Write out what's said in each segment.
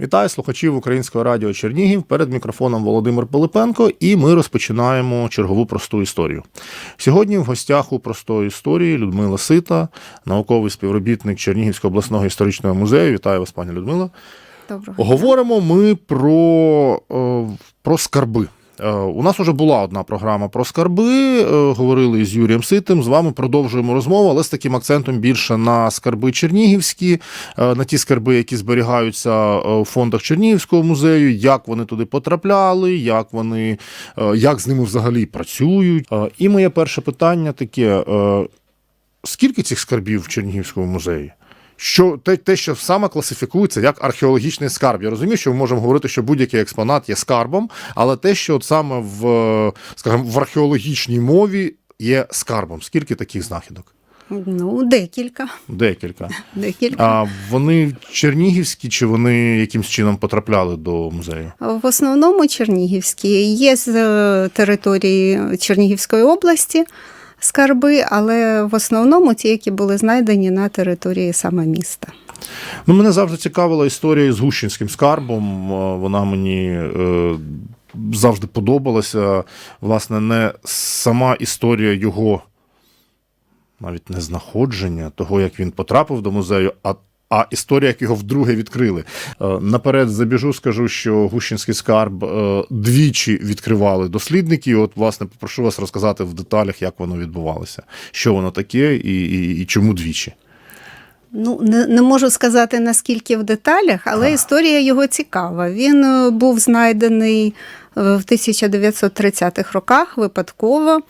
Вітаю слухачів Українського радіо Чернігів. Перед мікрофоном Володимир Пилипенко, і ми розпочинаємо чергову просту історію. Сьогодні в гостях у простої історії Людмила Сита, науковий співробітник Чернігівського обласного історичного музею. Вітаю вас, пані Людмила. Доброго. Говоримо ми про, е, про скарби. Е, У нас вже була одна програма про скарби. е, Говорили з Юрієм Ситим. З вами продовжуємо розмову, але з таким акцентом більше на скарби чернігівські, е, на ті скарби, які зберігаються в фондах Чернігівського музею, як вони туди потрапляли, як вони як з ними взагалі працюють. І моє перше питання таке: скільки цих скарбів в Чернігівському музеї? Що те, те, що саме класифікується як археологічний скарб. Я розумію, що ми можемо говорити, що будь-який експонат є скарбом, але те, що от саме в, скажімо, в археологічній мові є скарбом. Скільки таких знахідок? Ну, декілька. Декілька. декілька. А вони чернігівські чи вони якимсь чином потрапляли до музею? В основному Чернігівські. Є з е, території Чернігівської області скарби, але в основному ті, які були знайдені на території саме міста. Ну, мене завжди цікавила історія з Гущинським скарбом. Е, Вона мені е, завжди подобалася. Власне, не сама історія його, навіть не знаходження, того, як він потрапив до музею, а. А історія, як його вдруге відкрили. Е, Наперед забіжу, скажу, що Гущинський скарб е, двічі відкривали дослідники. І От, власне, попрошу вас розказати в деталях, як воно відбувалося, що воно таке і, і, і чому двічі. Ну, не, не можу сказати наскільки в деталях, але Ага. історія його цікава. Він е, був знайдений в 1930-х роках випадково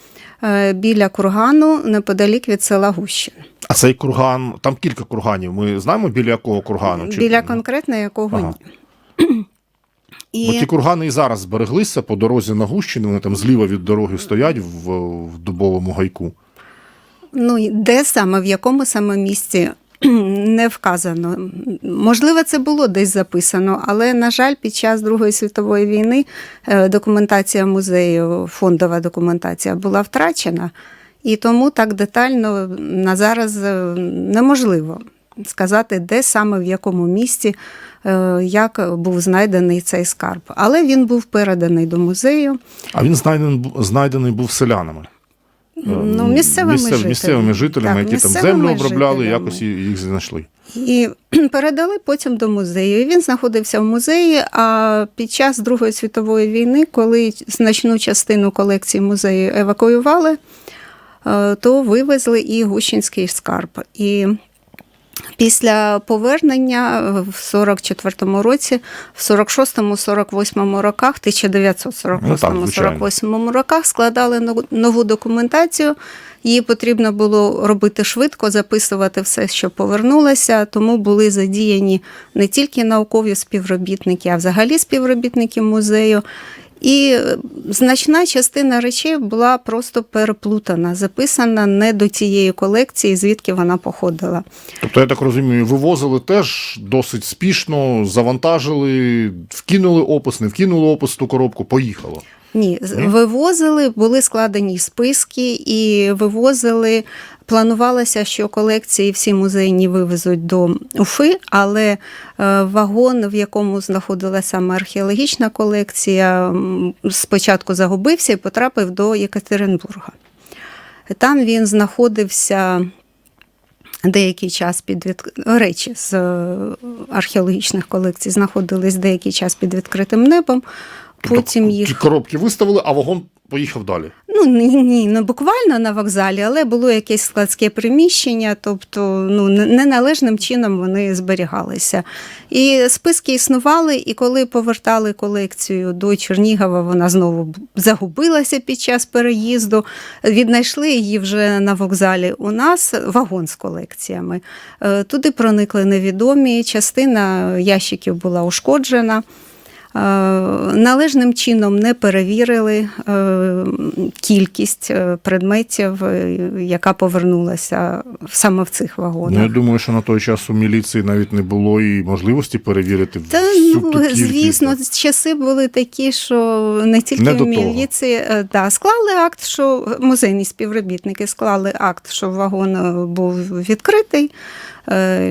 біля кургану неподалік від села Гущин. А цей курган, там кілька курганів. Ми знаємо біля якого кургану? Чи- Біля конкретно якого Ага. ні. Бо ті кургани і зараз збереглися по дорозі на Гущину, вони там зліва від дороги стоять в, в дубовому гайку. Ну, де саме, в якому саме місці не вказано. Можливо, це було десь записано, але, на жаль, під час Другої світової війни е, документація музею, фондова документація була втрачена, і тому так детально на зараз е, неможливо сказати, де саме в якому місці, е, як був знайдений цей скарб. Але він був переданий до музею. А він знайдений, знайдений був селянами. Ну, місцевими Місцев- жителями. місцевими жителями, Так, які там землю обробляли, жителями. якось їх знайшли. І передали потім до музею. І Він знаходився в музеї. А під час Другої світової війни, коли значну частину колекції музею евакуювали, то вивезли і Гущинський скарб. І після повернення в 44-му році, в 46-му-48 роках, Ну, 1948-48 роках складали нову документацію. Її потрібно було робити швидко, записувати все, що повернулося. Тому були задіяні не тільки наукові співробітники, а взагалі співробітники музею. І значна частина речей була просто переплутана, записана не до тієї колекції, звідки вона походила. Тобто, я так розумію, вивозили теж досить спішно, завантажили, вкинули опис, не вкинули опис ту коробку, поїхало. Ні, Ні? вивозили, були складені списки і вивозили. Планувалося, що колекції всі музейні вивезуть до Уфи, але е, вагон, в якому знаходилася саме археологічна колекція, спочатку загубився і потрапив до Єкатеринбурга. Там він знаходився деякий час під від... речі з е, археологічних колекцій знаходились деякий час під відкритим небом. Потім їх коробки виставили, а вагон поїхав далі. Ну ні, ні, не буквально на вокзалі, але було якесь складське приміщення, тобто ну, неналежним чином вони зберігалися. І списки існували, і коли повертали колекцію до Чернігова, вона знову загубилася під час переїзду. Віднайшли її вже на вокзалі. У нас вагон з колекціями. Е, Туди проникли невідомі, частина ящиків була ушкоджена. Е, Належним чином не перевірили е, кількість е, предметів, яка повернулася саме в цих вагонах. Ну, я думаю, що на той час у міліції навіть не було і можливості перевірити Та всю ну ту кількість. звісно, часи були такі, що не тільки Не в міліції да, склали акт, що музейні співробітники склали акт, що вагон був відкритий,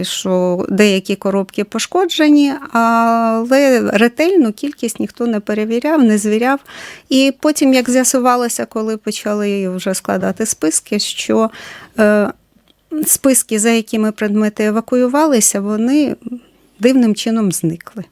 що деякі коробки пошкоджені, але ретельну кількість ніхто не перевіряв, не звіряв. І потім, як з'ясувалося, коли почали вже складати списки, що е, списки, за якими предмети евакуювалися, вони дивним чином зникли.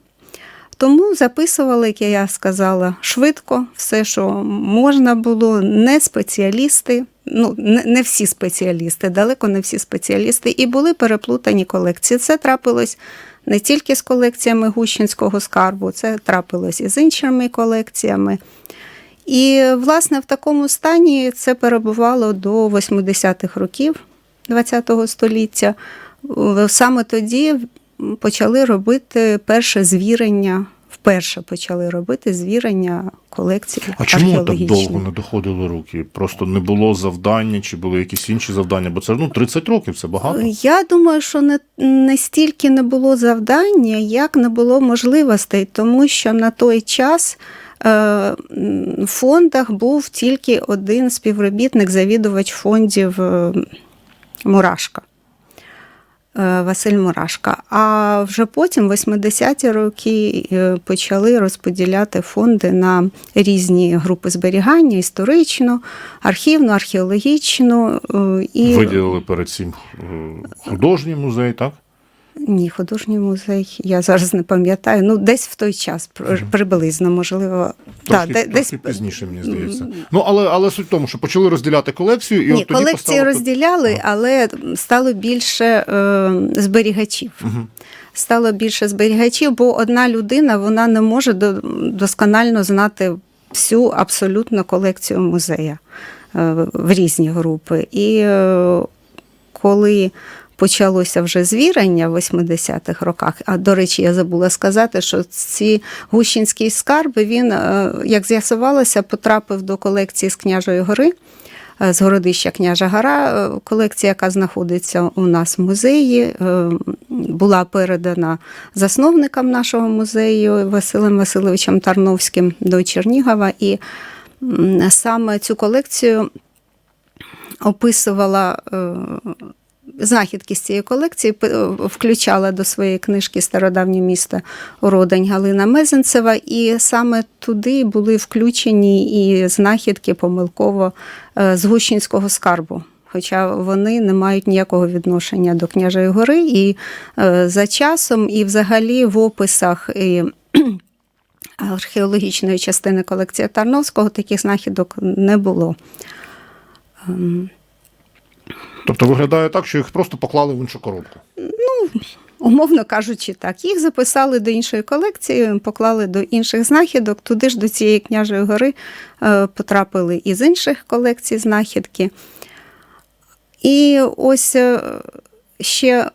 Тому записували, як я сказала, швидко все, що можна було, не спеціалісти, ну не, не всі спеціалісти, далеко не всі спеціалісти, і були переплутані колекції. Це трапилось не тільки з колекціями Гущинського скарбу, це трапилось і з іншими колекціями. І, власне, в такому стані це перебувало до 80-х років ХХ століття. Е, Саме тоді почали робити перше звірення, вперше почали робити звірення колекції А чому так довго не доходили руки? Просто не було завдання, чи були якісь інші завдання? Бо це ну 30 років, це багато. Я думаю, що не, не стільки не було завдання, як не було можливостей, тому що на той час е, в фондах був тільки один співробітник, завідувач фондів е, Мурашка. Е, Василь Мурашка. А вже потім, в 80-ті роки, е, почали розподіляти фонди на різні групи зберігання: історичну, архівну, археологічну. е, І... Виділили перед цим художній музей, так? Ні, художній музей, я зараз не пам'ятаю. Ну, десь в той час при- приблизно, можливо. Трохи, де- трохи пізніше, мені здається. Ну, але, але суть в тому, що почали розділяти колекцію, і Ні, от тоді колекції поставили... розділяли, але стало більше е, зберігачів. Мгм. Стало більше зберігачів, бо одна людина вона не може до- досконально знати всю абсолютно колекцію музея е, в різні групи. І е, коли почалося вже звірення в 80-х роках, а до речі, я забула сказати, що ці гущинські скарби він, е, як з'ясувалося, потрапив до колекції з княжої гори. е, З городища княжа гора, е, колекція, яка знаходиться у нас в музеї, була передана засновникам нашого музею Василем Васильовичем Тарновським до Чернігова. І саме цю колекцію описувала знахідки з цієї колекції, включала до своєї книжки Стародавнє місто Уродень Галина Мезенцева, і саме туди були включені і знахідки помилково е, з Гущинського скарбу. Хоча вони не мають ніякого відношення до княжої гори, і е, за часом, і взагалі в описах і археологічної частини колекції Тарновського таких знахідок не було. Тобто виглядає так, що їх просто поклали в іншу коробку. Ну, Умовно кажучи, так, їх записали до іншої колекції, поклали до інших знахідок. Туди ж до цієї княжої гори е, потрапили із інших колекцій знахідки. І ось е, ще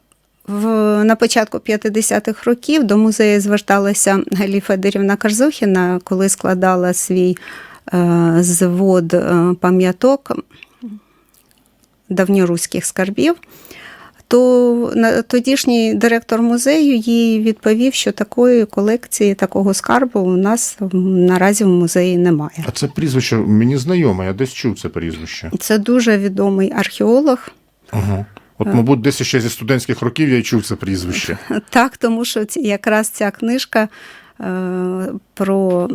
в, на початку 50-х років до музею зверталася Галі Федорівна Карзухіна, коли складала свій е, звод е, пам'яток давньоруських скарбів. То тодішній директор музею їй відповів, що такої колекції, такого скарбу у нас наразі в музеї немає. А це прізвище мені знайоме, я десь чув це прізвище. Це дуже відомий археолог. Ага. От, мабуть, десь ще зі студентських років я й чув це прізвище. Так, тому що якраз ця книжка е, про е,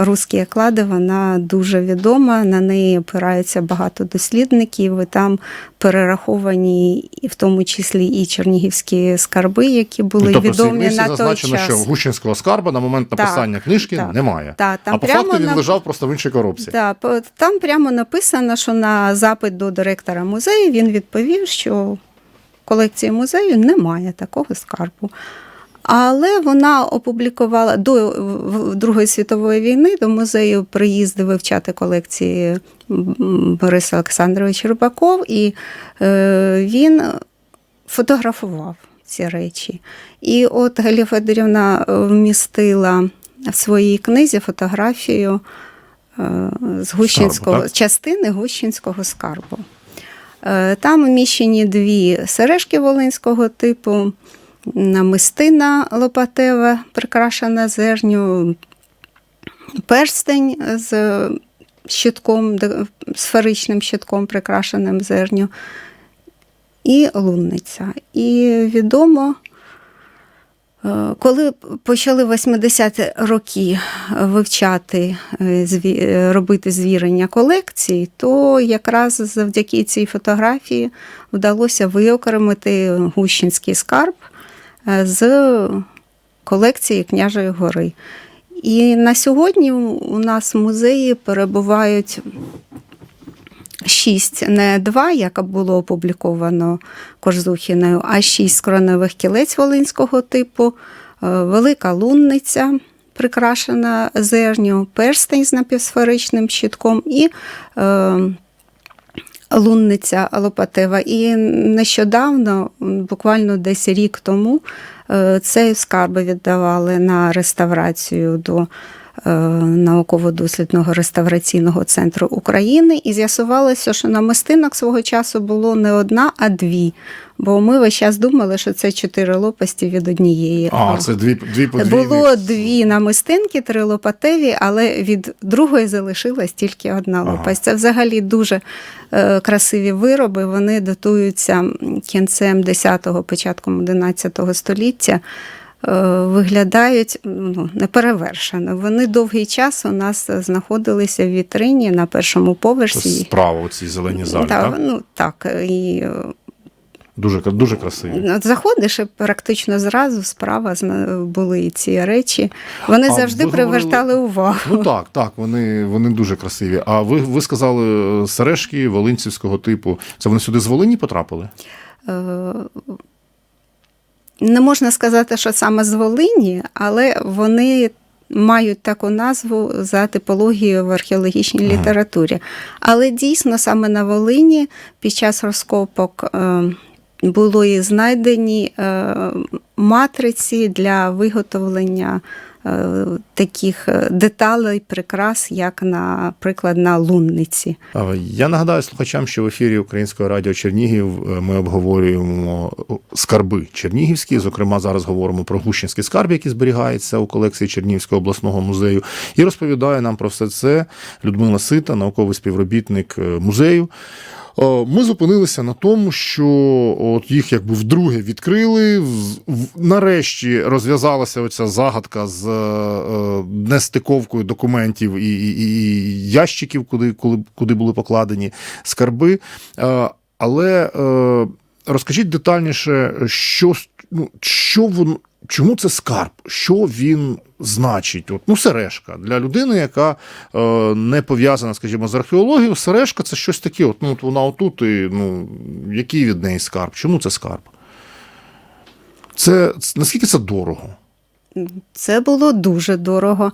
русські клади, вона дуже відома. На неї опирається багато дослідників, і там перераховані, в тому числі і чернігівські скарби, які були тобто відомі на той зазначено, час. що Гущинського скарба на момент Так, написання книжки так, немає. так, там а по факту він на- лежав просто в іншій коробці. По- там прямо написано, що на запит до директора музею він відповів, що колекції музею немає такого скарбу. Але вона опублікувала до Другої світової війни до музею приїздив вивчати колекції м, Борис Олександрович Рибаков, і е, він фотографував. ці речі. І от Галія Федорівна е, вмістила в своїй книзі фотографію е, з Гущинського, так? частини Гущинського скарбу. Там вміщені дві сережки волинського типу, намистина лопатева, прикрашена зерню, перстень з щитком, сферичним щитком, прикрашеним зерню, і лунниця. І відомо, е, коли почали 80-ті роки вивчати, е, робити звірення колекцій, то якраз завдяки цій фотографії вдалося виокремити Гущинський скарб з колекції Княжої гори. І на сьогодні у нас в музеї перебувають шість, не два, як було опубліковано Корзухіною, а шість скроневих кілець волинського типу, е, велика лунниця, прикрашена зерню, перстень з напівсферичним щитком і е, лунниця Лопатева. І нещодавно, буквально десь рік тому, е, цей скарби віддавали на реставрацію до науково-дослідного реставраційного центру України. І з'ясувалося, що намистинок свого часу було не одна, а дві. Бо ми весь час думали, що це чотири лопасті від однієї. А, це дві, дві подвійні. Було дві намистинки, три лопатеві, але від другої залишилась тільки одна Ага. лопасть. Це взагалі дуже е, красиві вироби. Вони датуються кінцем 10-го, початком 11 століття. Е, Виглядають ну, неперевершено. Вони довгий час у нас знаходилися в вітрині на першому Це поверсі. справа у цій зеленій залі, так, так? ну так. І е, Дуже, дуже красиві. От заходиш і практично зразу справа були ці речі. Вони А завжди ви привертали говорили- увагу. Ну так, так, вони, вони дуже красиві. А ви, ви сказали е, сережки волинцівського типу. Це вони сюди з Волині потрапили? Е, Не можна сказати, що саме з Волині, але вони мають таку назву за типологією в археологічній Ага. літературі. Але дійсно саме на Волині під час розкопок е, були знайдені е, матриці для виготовлення таких е, деталей, прикрас, як, наприклад, на лунниці. Я нагадаю слухачам, що в ефірі Українського радіо Чернігів е, ми обговорюємо скарби чернігівські. Зокрема, зараз говоримо про Гущинський скарб, який зберігається у колекції Чернігівського обласного музею. І розповідає нам про все це Людмила Сита, науковий співробітник е, музею. Е, Ми зупинилися на тому, що от їх якби вдруге відкрили. Нарешті розв'язалася оця загадка з е, нестиковкою документів і, і, і ящиків, куди, куди, куди були покладені скарби. Е, Але розкажіть детальніше, що, ну, що він, чому це скарб? Що він значить? От, ну, сережка для людини, яка е, не пов'язана, скажімо, з археологією. Сережка це щось таке. От, ну, от вона отут, і ну, який від неї скарб? Чому це скарб? Це наскільки це дорого? Це було дуже дорого.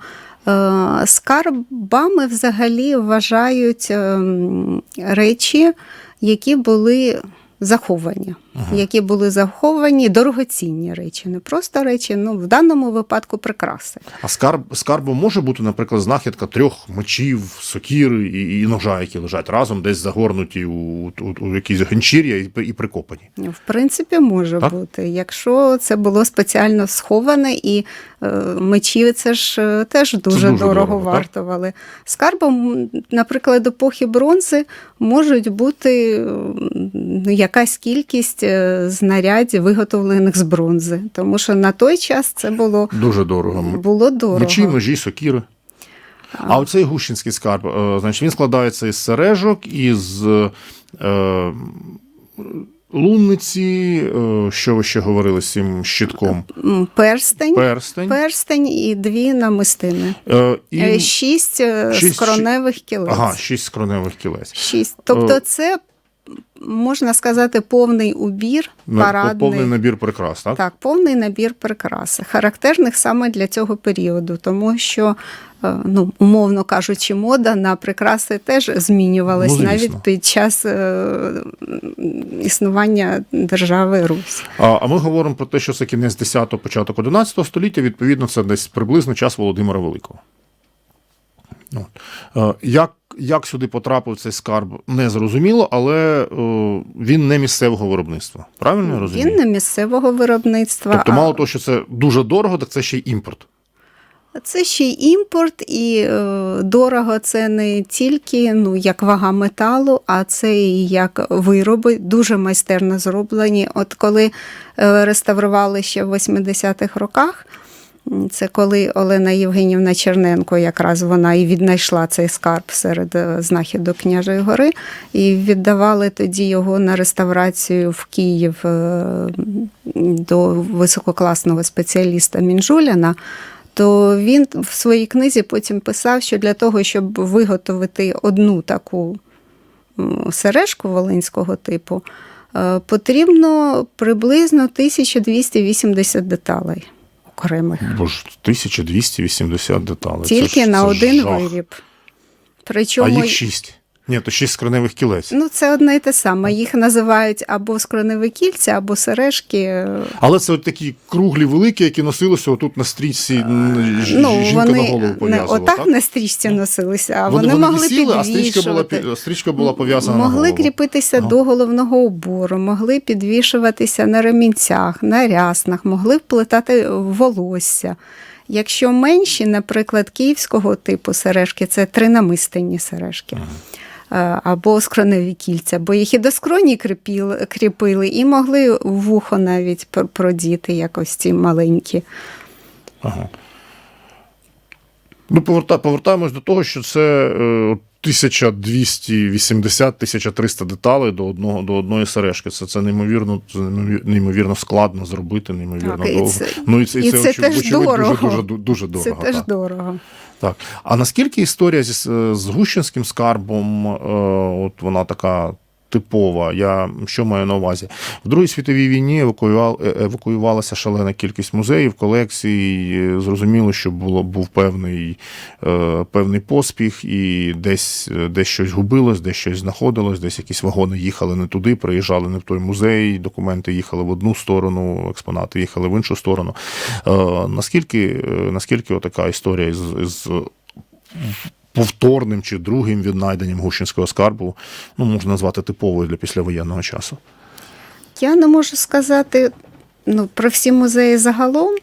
Е, Скарбами взагалі вважають ем, речі, які були заховані, Ага. які були заховані дорогоцінні речі, не просто речі, ну в даному випадку прикраси. А скарб, скарбом може бути, наприклад, знахідка трьох мечів, сокіри і, і ножа, які лежать разом, десь загорнуті у, у, у якісь ганчір'я і, і прикопані. В принципі, може Так? бути, якщо це було спеціально сховане, і е, мечі це ж е, теж дуже, дуже дорого, дорого, так? вартували. Скарбом, наприклад, епохи бронзи можуть бути ну, якась кількість знарядів, виготовлених з бронзи, тому що на той час це було, Дуже дорого. було дорого. Мечі, ножі, сокіри. А оцей гущинський скарб, е, значить, він складається із сережок, із е, лунниці, е, що ви ще говорили з цим щитком, Перстень, перстень. перстень і дві намистини. Е, і, Е, Шість, е, Шість- скроневих кілець. ага, шість скроневих кілець. Шість. Тобто, Е. це можна сказати, повний убір парадний. Повний набір прикрас, так? Так, повний набір прикрас, характерних саме для цього періоду, тому що, е, ну, умовно кажучи, мода на прикраси теж змінювалась Ну, навіть під час е, існування держави Русь. А, а ми говоримо про те, що це кінець 10-го, початок 11 століття, відповідно, це десь приблизно час Володимира Великого. Е, Як, як сюди потрапив цей скарб, не зрозуміло, але е, він не місцевого виробництва. Правильно я розумію? Він не місцевого виробництва. Тобто, а- мало того, що це дуже дорого, так це ще й імпорт. Це ще й імпорт, і е, дорого це не тільки ну, як вага металу, а це і як вироби, дуже майстерно зроблені. От коли е, реставрували ще в 80-х роках, це коли Олена Євгенівна Черненко, якраз вона і віднайшла цей скарб серед е, знахідок Княжої гори, і віддавали тоді його на реставрацію в Київ е, до висококласного спеціаліста Мінжуляна. То він в своїй книзі потім писав, що для того, щоб виготовити одну таку сережку волинського типу, е, потрібно приблизно 1280 деталей окремих. Бо ж 1280 деталей. Тільки це ж, на це один жах. виріб. А їх 6. Ні, то 6 скроневих кілець. ну, це одне і те саме. Їх називають або скроневі кільця, або сережки. Але це от такі круглі великі, які носилися отут на стрічці Ну, жінка вони на голову не пов'язувала. отак так? на стрічці носилися, а вони, вони, могли висіли, а стрічка була, стрічка була пов'язана на Могли голову. кріпитися Ага. до головного убору, могли підвішуватися на ремінцях, на ряснах, могли вплетати волосся. Якщо менші, наприклад, київського типу сережки, це тринамистинні сережки. Е, Або скроневі кільця, бо їх і до скроні кріпили, і могли вухо навіть продіти якось ці маленькі. Ага. Ну, повертаємось до того, що це е, 1280-1300 деталей до, одного, до одної сережки. Це, це неймовірно, це неймовірно складно зробити, неймовірно Так, і довго. це- ну, і це, і і це, це очевидь, теж дорого. дуже, дуже, дуже дорого. Це теж так. дорого. Так. А наскільки історія з- з Гущинським скарбом, е, от вона така типова, я що маю на увазі? В Другій світовій війні евакуювал, е, евакуювалася шалена кількість музеїв, колекцій. Зрозуміло, що було, був певний, е, певний поспіх, і десь, десь щось губилось, десь щось знаходилось, десь якісь вагони їхали не туди, приїжджали не в той музей, документи їхали в одну сторону, експонати їхали в іншу сторону. Е, наскільки, наскільки така історія з, з повторним чи другим віднайденням Гущинського скарбу ну, можна назвати типовою для післявоєнного часу? Я не можу сказати ну, про всі музеї загалом,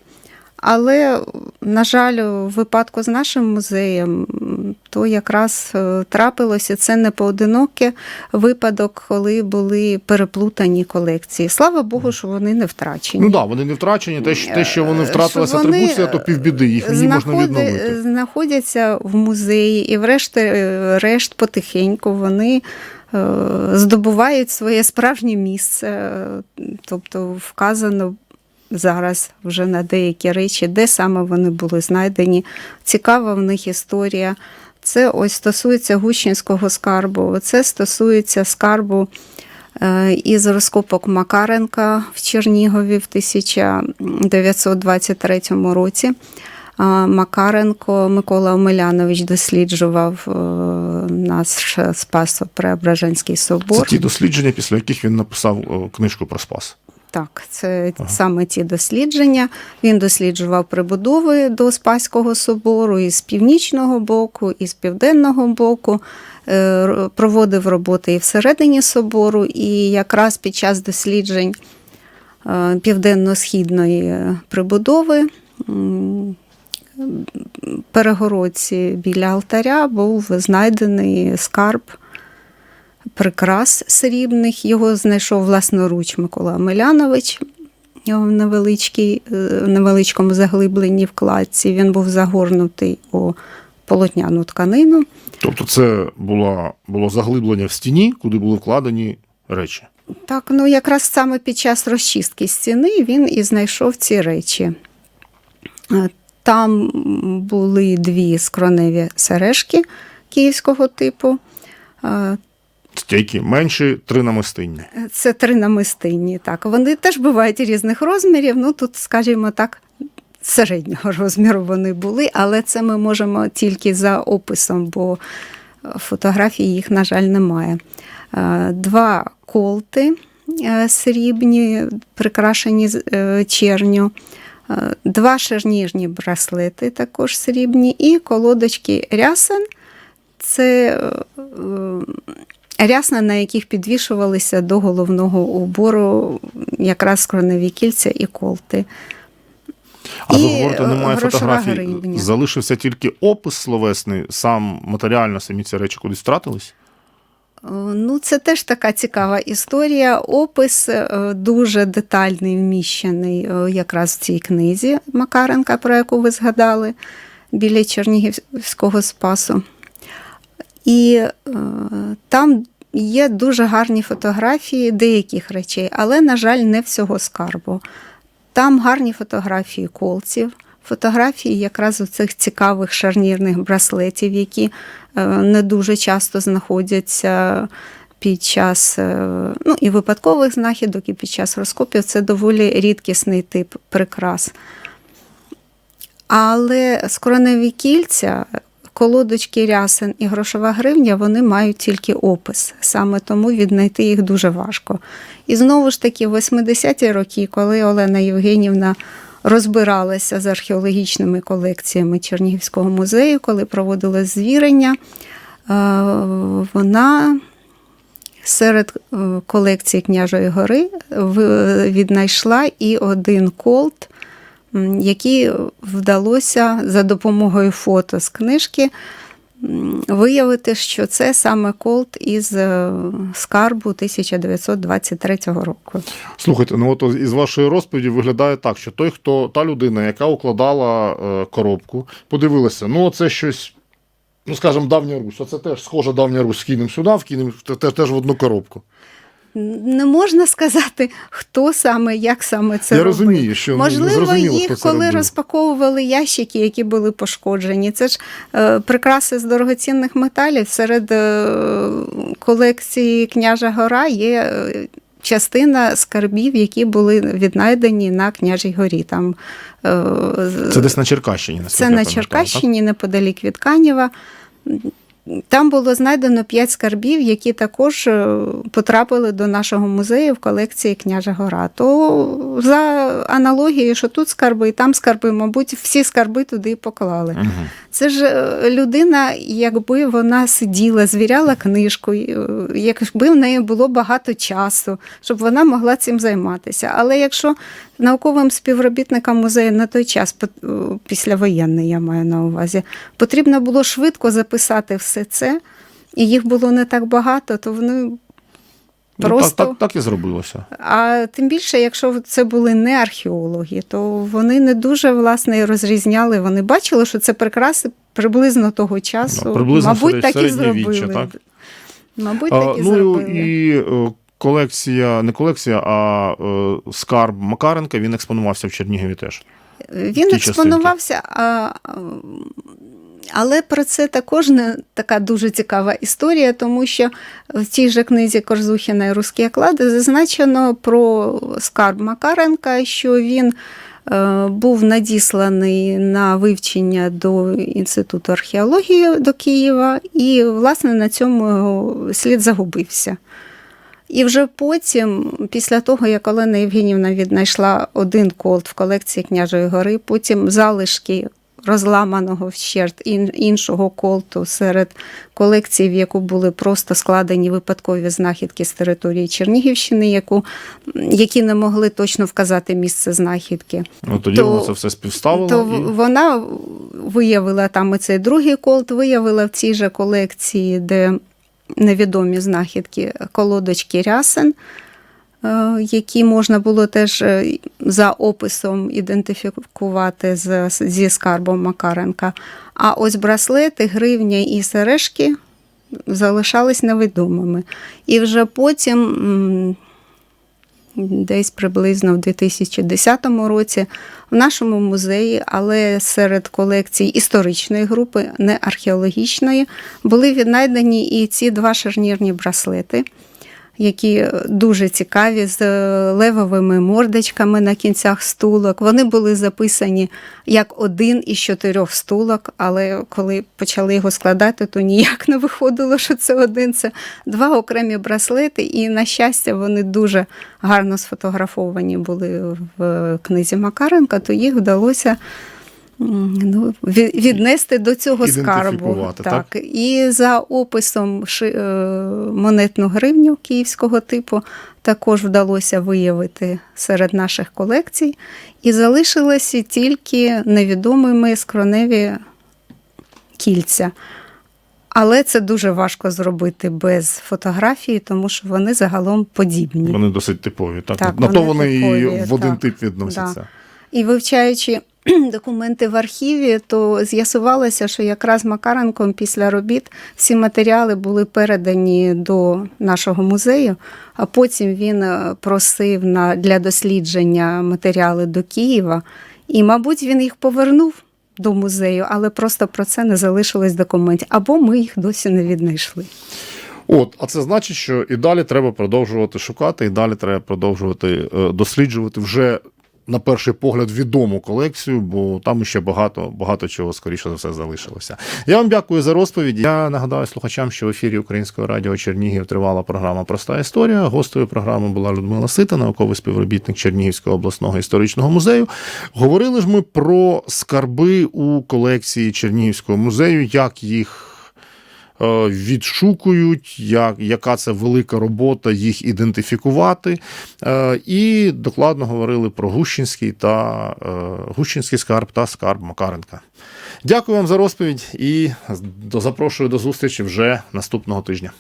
але, на жаль, у випадку з нашим музеєм, то якраз е, трапилося це не поодиноке випадок, коли були переплутані колекції. Слава Богу, що вони не втрачені. Ну так, да, вони не втрачені. Те, що, те, що вони Е, втратилася атрибуція, то півбіди, їх її можна відновити. знаходяться в музеї, і врешті е, решт потихеньку вони е, здобувають своє справжнє місце. Е, Тобто вказано зараз вже на деякі речі, де саме вони були знайдені. Цікава в них історія. Це ось стосується Гущинського скарбу. Це стосується скарбу е, із розкопок Макаренка в Чернігові в 1923 році. Макаренко Микола Омелянович досліджував е, наш Спасо-Преображенський Це собор. ті дослідження, після яких він написав е, книжку про Спас. Так, це саме ті дослідження. Він досліджував прибудови до Спаського собору і з північного боку, і з південного боку. Е, Проводив роботи і всередині собору, і якраз під час досліджень е, південно-східної прибудови перегородці біля алтаря був знайдений скарб прикрас срібних. Його знайшов власноруч Микола в невеличкій, е, невеличкому заглибленні вкладці. Він був загорнутий у полотняну тканину. Тобто, це була, було заглиблення в стіні, куди були вкладені речі. Так, ну якраз саме під час розчистки стіни він і знайшов ці речі. Е, Там були дві скроневі сережки київського типу. Е, Які менші три намистинні. Це три намистинні. Так, вони теж бувають різних розмірів. Ну тут, скажімо так, середнього розміру вони були, але це ми можемо тільки за описом, бо фотографії їх, на жаль, немає. Е, Два колти е, срібні, прикрашені е, черню. Е, Два шарніжні браслети, також срібні, і колодочки рясен. Це е, е, рясна, на яких підвішувалися до головного убору якраз кроневі кільця і колти. А ви говорите, немає фотографій. гривня. Залишився тільки опис словесний, сам матеріально самі ці речі кудись втратились? Е, Ну, це теж така цікава історія. Опис е, дуже детальний, вміщений е, якраз в цій книзі Макаренка, про яку ви згадали, біля Чернігівського спасу. І е, там є дуже гарні фотографії деяких речей, але, на жаль, не всього скарбу. Там гарні фотографії колців, фотографії якраз цих цікавих шарнірних браслетів, які е, не дуже часто знаходяться під час е, ну, і випадкових знахідок, і під час розкопів. Це доволі рідкісний тип прикрас. Але скроневі кільця, колодочки рясен і грошова гривня, вони мають тільки опис. Саме тому віднайти їх дуже важко. І знову ж таки, в 80-ті роки, коли Олена Євгенівна розбиралася з археологічними колекціями Чернігівського музею, коли проводила звірення, е, вона серед е, колекції княжої гори віднайшла і один колт, який вдалося за допомогою фото з книжки виявити, що це саме колт із е, скарбу 1923 року. Слухайте, ну от із вашої розповіді виглядає так, що той, хто та людина, яка укладала е, коробку, подивилася, ну це щось, ну скажімо, давня Русь. Оце теж схожа давня Русь. Кинемо сюди, вкинемо теж в одну коробку. Не можна сказати, хто саме, як саме це Я робив. розумію, що ну, Можливо, їх, коли робив. розпаковували ящики, які були пошкоджені. Це ж е, прикраси з дорогоцінних металів. Серед е, колекції княжа Гора є е, частина скарбів, які були віднайдені на княжій горі. Там, е, Це десь на Черкащині. це на Черкащині, неподалік від Канєва. Там було знайдено п'ять скарбів, які також е, потрапили до нашого музею в колекції княжа Гора. То за аналогією, що тут скарби і там скарби, мабуть, всі скарби туди і поклали. Мгм. Це ж е, людина, якби вона сиділа, звіряла книжку, е, якби в неї було багато часу, щоб вона могла цим займатися. Але якщо науковим співробітникам музею на той час, е, післявоєнний, я маю на увазі, потрібно було швидко записати все це, і їх було не так багато, то вони. Ну, Просто так, так, так і зробилося. а тим більше, якщо це були не археологи, то вони не дуже власне розрізняли. Вони бачили, що це прикраси приблизно того часу. Ну, приблизно Мабуть, серед- так і зробили. так? Мабуть, А, так і ну зробили. і е, колекція, не колекція, а е, скарб Макаренка він експонувався в Чернігові теж. Він експонувався, а, але про це також не така дуже цікава історія, тому що в цій же книзі Корзухіна і Русські оклади зазначено про скарб Макаренка, що він е, був надісланий на вивчення до Інституту археології до Києва, і, власне, на цьому слід загубився. І вже потім, після того, як Олена Євгенівна віднайшла один колт в колекції княжої гори, потім залишки розламаного вщерт ін- іншого колту серед колекції, в яку були просто складені випадкові знахідки з території Чернігівщини, яку, які не могли точно вказати місце знахідки. Ну тоді То- вона це все співставила. То і... вона виявила там і цей другий колт, виявила в цій же колекції, де невідомі знахідки колодочки рясен, е, які можна було теж е, за описом ідентифікувати з, зі скарбом Макаренка. А ось браслети, гривня і сережки залишались невідомими. І вже потім. Десь приблизно в 2010 році в нашому музеї, але серед колекцій історичної групи, не археологічної, були віднайдені і ці два шарнірні браслети. Які дуже цікаві з е, левовими мордочками на кінцях стулок. Вони були записані як один із чотирьох стулок, але коли почали його складати, то ніяк не виходило, що це один. Це два окремі браслети, і, на щастя, вони дуже гарно сфотографовані були в книзі Макаренка, то їх вдалося. Ну, віднести до цього скарбу. Ідентифікувати, так? І за описом е, монетну гривню київського типу також вдалося виявити серед наших колекцій. І залишилися тільки невідомими скроневі кільця. Але це дуже важко зробити без фотографії, тому що вони загалом подібні. Вони досить типові. Так, Так, на то вони і в один так. тип відносяться. І вивчаючи документи в архіві, то з'ясувалося, що якраз Макаренком після робіт всі матеріали були передані до нашого музею, а потім він е, просив на, для дослідження матеріали до Києва. І, мабуть, він їх повернув до музею, але просто про це не залишилось документів. Або ми їх досі не віднайшли. От, а це значить, що і далі треба продовжувати шукати, і далі треба продовжувати е, досліджувати вже на перший погляд відому колекцію, бо там ще багато, багато чого скоріше за все залишилося. Я вам дякую за розповідь. Я нагадаю слухачам, що в ефірі Українського радіо Чернігів тривала програма Проста історія. Гостею програми була Людмила Сита, науковий співробітник Чернігівського обласного історичного музею. Говорили ж ми про скарби у колекції Чернігівського музею, як їх відшукують, як, яка це велика робота їх ідентифікувати. Е, І докладно говорили про Гущинський та е, Гущинський скарб та скарб Макаренка. Дякую вам за розповідь і запрошую до зустрічі вже наступного тижня.